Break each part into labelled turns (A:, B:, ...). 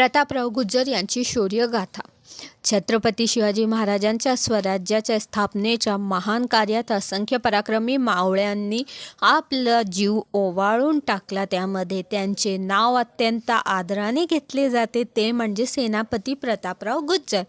A: प्रतापराव गुज्जर यांची शौर्यगाथा. छत्रपती शिवाजी महाराजांच्या स्वराज्याच्या स्थापनेच्या महान कार्यात असंख्य पराक्रमी मावळ्यांनी आपला जीव ओवाळून टाकला. त्यामध्ये त्यांचे नाव अत्यंत आदराने घेतले जाते. ते म्हणजे सेनापती प्रतापराव गुज्जर.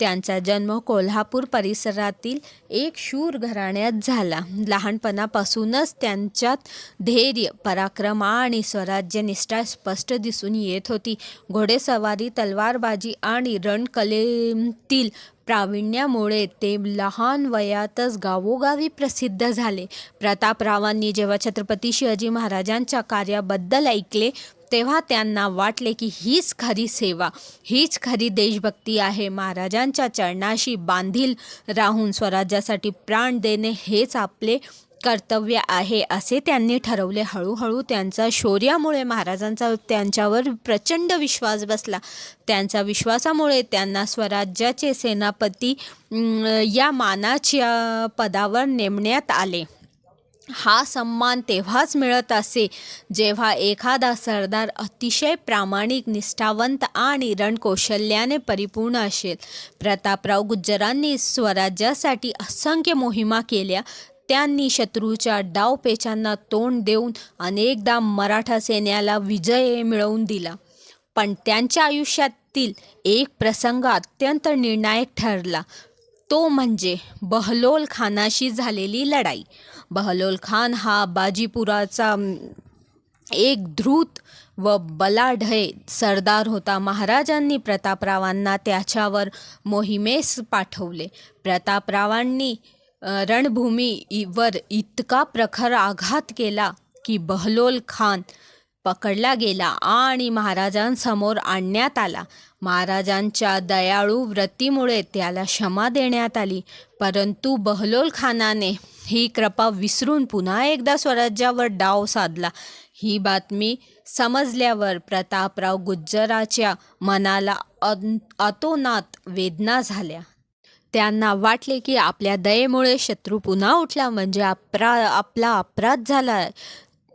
A: त्यांचा जन्म कोल्हापूर परिसरातील एक शूर घराण्यात झाला. लहानपणापासूनच त्यांच्यात धैर्य पराक्रम आणि स्वराज्यनिष्ठा स्पष्ट दिसून येत होती. घोडेसवारी तलवारबाजी आणि रणकलेतील प्रावीण्यामुळे ते लहान वयातच गावोगावी प्रसिद्ध झाले. प्रतापरावांनी जेव्हा छत्रपती शिवाजी महाराजांच्या कार्याबद्दल ऐकले तेव्हा त्यांना वाटले की हीच खरी सेवा हीच खरी देशभक्ती आहे. महाराजांच्या चरणाशी बांधील राहून स्वराज्यासाठी प्राण देणे हेच आपले कर्तव्य आहे असे त्यांनी ठरवले. हळूहळू त्यांच्या शौर्यामुळे महाराजांचा त्यांच्यावर प्रचंड विश्वास बसला. त्यांच्या विश्वासामुळे त्यांना स्वराज्याचे सेनापती या मानाच्या पदावर नेमण्यात आले. हा सन्मान तेव्हाच मिळत असे जेव्हा एखादा सरदार अतिशय प्रामाणिक निष्ठावंत आणि रणकौशल्याने परिपूर्ण असेल. प्रतापराव गुज्जरांनी स्वराज्यासाठी असंख्य मोहिमा केल्या. त्यांनी शत्रूच्या डावपेचांना तोंड देऊन अनेकदा मराठा सैन्याला विजय मिळवून दिला. पण त्यांच्या आयुष्यातील एक प्रसंग अत्यंत निर्णायक ठरला. तो म्हणजे बहलोल खानाशी झालेली लढाई. बहलोल खान हा बाजीपुराचा एक धृत व बलाढय सरदार होता. महाराजांनी प्रतापरावांना त्याच्यावर मोहिमेस पाठवले. प्रतापरावांनी रणभूमीवर इतका प्रखर आघात केला की बहलोल खान पकडला गेला आणि महाराजांसमोर आणण्यात आला. महाराजांच्या दयाळू व्रतीमुळे त्याला क्षमा देण्यात आली. परंतु बहलोल खानाने ही कृपा विसरून पुन्हा एकदा स्वराज्यावर डाव साधला. ही बातमी समजल्यावर प्रतापराव गुज्जराच्या मनाला अतोनात वेदना झाल्या. त्यांना वाटले की आपल्या दयेमुळे शत्रू पुन्हा उठला म्हणजे अपरा आपला अपराध झाला.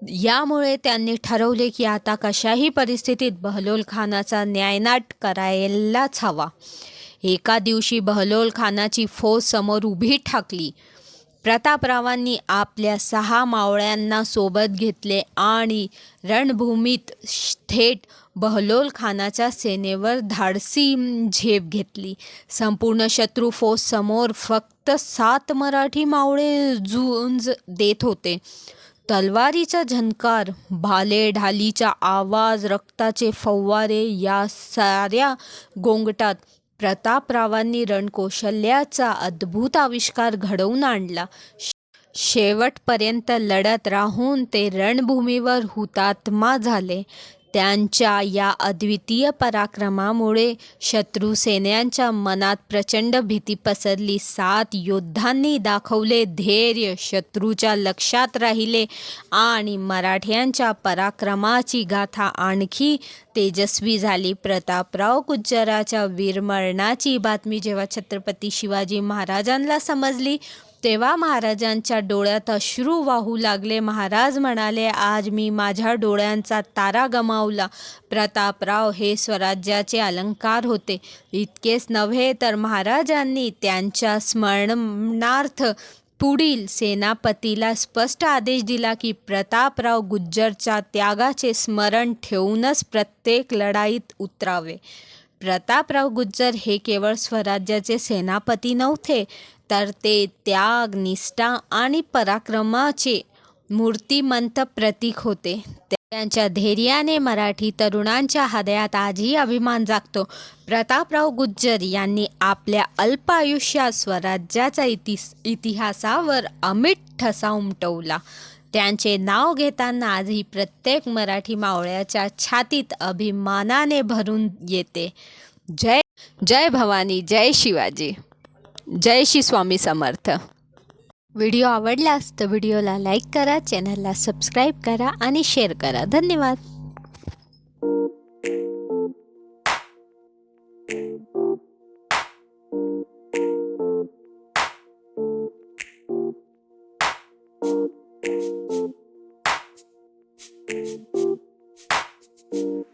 A: यामुळे त्यांनी ठरवले की आता कशाही परिस्थितीत बहलोल खानाचा न्यायनाट करायलाच हवा. एका दिवशी बहलोल खानाची फौज समोर उभी ठाकली. प्रतापरावांनी आपल्या सहा मावळ्यांना सोबत घेतले आणि रणभूमीत थेट बहलोल खानाच्या सेनेवर धाडसी झेप घेतली. संपूर्ण शत्रू फौज समोर फक्त सात मराठी मावळे झुंज देत होते. तलवारीचा झंकार भाले ढालीचा आवाज रक्ताचे फव्वारे या साऱ्या गोंगटात प्रतापरावांनी रणकौशल्याचा अद्भुत आविष्कार घडवून आणला. शेवटपर्यंत लढत राहून ते रणभूमीवर हुतात्मा झाले. त्यांच्या या अद्वितीय पराक्रमामुळे शत्रू सेन्यांच्या मनात प्रचंड भीती पसरली. सात योद्धांनी दाखवले धैर्य शत्रूच्या लक्षात राहिले आणि मराठ्यांच्या पराक्रमाची गाथा आणखी तेजस्वी झाली. प्रतापराव गुज्जराच्या वीरमरणाची बातमी जेव्हा छत्रपती शिवाजी महाराजांना समजली तेव्हा महाराजांच्या डोळ्यात अश्रू वाहू लागले. महाराज म्हणाले आज मी माझ्या डोळ्यांचा तारा गमावला. प्रतापराव हे स्वराज्याचे अलंकार होते. इतकेच नव्हे तर महाराजांनी त्यांच्या स्मरणार्थ पुढील सेनापतीला स्पष्ट आदेश दिला की प्रतापराव गुज्जरच्या त्यागाचे स्मरण ठेवूनच प्रत्येक लढाईत उतरावे. प्रतापराव गुज्जर हे केवळ स्वराज्याचे सेनापती नव्हते तर ते त्याग निष्ठा आणि पराक्रमाचे मूर्तिमंत प्रतीक होते. त्यांच्या धैर्याने मराठी तरुणांच्या हृदयात आजही अभिमान जागतो. प्रतापराव गुज्जर यांनी आपल्या अल्प आयुष्यात स्वराज्याचा इति इतिहासावर अमिट ठसा उमटवला. त्यांचे नाव घेताना आजही प्रत्येक मराठी मावळ्याच्या छातीत अभिमानाने भरून येते. जय जय भवानी जय शिवाजी. जय श्री स्वामी समर्थ. व्हिडिओ आवडलास तर व्हिडिओला लाईक करा चॅनलला सबस्क्राईब करा आणि शेअर करा. धन्यवाद. you